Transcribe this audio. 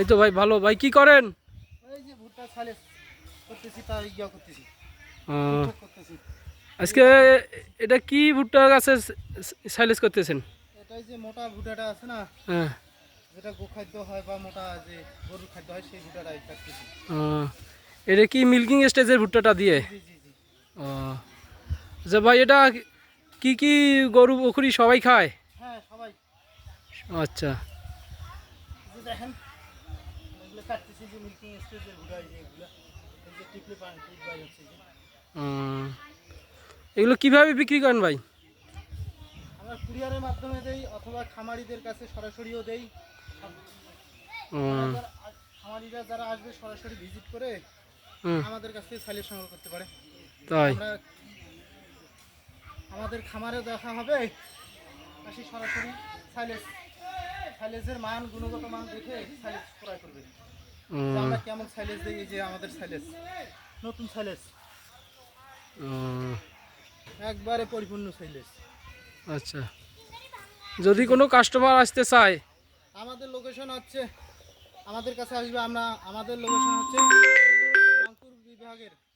এই তো ভাই ভালো। ভাই কি করেন? আজকে এটা কি ভুট্টা গাছে সাইলেজ করতেছেন? এটাই যে মোটা ভুট্টাটা আছে না হ্যাঁ। যেটা গোখাদ্য হয় বা মোটা যে গরুর খাদ্য হয় সেই ভুট্টাটাই কাটতেছি। এটা কি মিল্কিং স্টেজের ভুট্টাটা দিয়ে? যে ভাই এটা কি কি গরু বকরি সবাই খায়? আচ্ছা। দেখেন এগুলো যে কীভাবে বিক্রি করেন ভাই? আমরা কুরিয়ারের মাধ্যমে দেই অথবা খামারিদের কাছে সরাসরিও দেই। খামারিরা যারা আসবে সরাসরি ভিজিট করে আমাদের কাছ থেকে সাইলেজ সংগ্রহ করতে পারে। তাই? আমাদের খামারে দেখা হবে। আসি সরাসরি সাইলেজ সাইলেজের মান গুণগত মান দেখে সাইলেজ ক্রয় করবে আমরা কেমন সাইলেজ দিই এই যে আমাদের সাইলেজ। নতুন সাইলেজ। একবারে পরিপূর্ণ সাইলেজ। আচ্ছা। যদি কোনো কাস্টমার আসতে চায়? আমাদের লোকেশন হচ্ছে আমাদের কাছে আসবে আমরা আমাদের লোকেশন হচ্ছে রংপুর বিভাগের